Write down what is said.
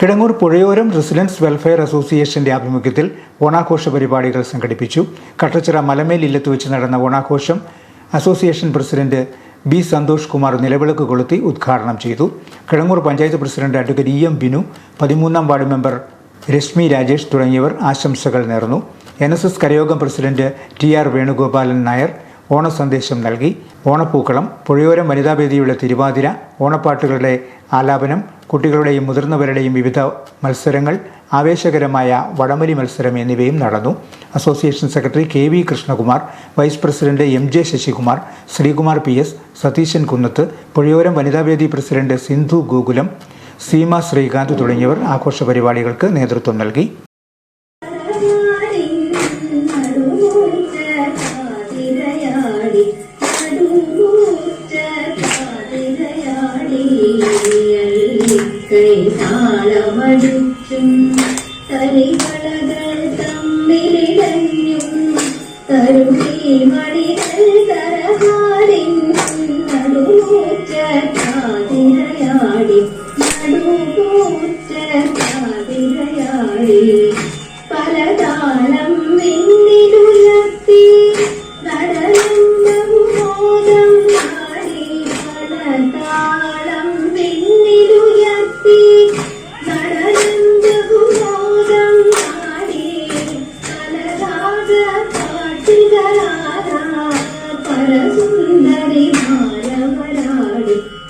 Kidangoor പുഴയോരം residence welfare അസോസിയേഷന്റെ ആഭിമുഖ്യത്തിൽ ഓണാഘോഷ പരിപാടികൾ സംഘടിപ്പിച്ചു. കട്ടച്ചിറ മലമേൽ ഇല്ലത്ത് വെച്ച് നടന്ന ഓണാഘോഷം association president B Santhosh Kumar നിലവിളക്ക് കൊളുത്തി ഉദ്ഘാടനം ചെയ്തു. Kidangoor panchayat president advocate E M Binu പതിമൂന്നാം വാർഡ് മെമ്പർ രശ്മി രാജേഷ് തുടങ്ങിയവർ ആശംസകൾ നേർന്നു. N S S കരയോഗം president T R Venugopalan Nair ഓണസന്ദേശം നൽകി. ഓണപ്പൂക്കളം പുഴയോരം വനിതാവേദിയുടെ തിരുവാതിര ഓണപ്പാട്ടുകളുടെ ആലാപനം കുട്ടികളുടെയും മുതിർന്നവരുടെയും വിവിധ മത്സരങ്ങൾ ആവേശകരമായ വടമലി മത്സരം എന്നിവയും നടന്നു. Association secretary K V Krishnakumar vice president M J Sasikumar Sreekumar P S Satheesan Kunnath Puzhayoram വനിതാവേദി പ്രസിഡന്റ് സിന്ധു ഗോകുലം സീമ ശ്രീകാന്ത് തുടങ്ങിയവർ ആഘോഷ പരിപാടികൾക്ക് നേതൃത്വം നൽകി. കൈതാളമടിക്കും തരികളകൾ തമ്മിലിടഞ്ഞും കരുതി മണികൾ തരഹാലിൻ നടുമൂറ്റ കാതിരയാടി നടുമൂറ്റ കാതിരയാടി പലതാളം മിന്നിലുയർത്തി നടനം മോദം നാടി പലതാ Chidara Parasuna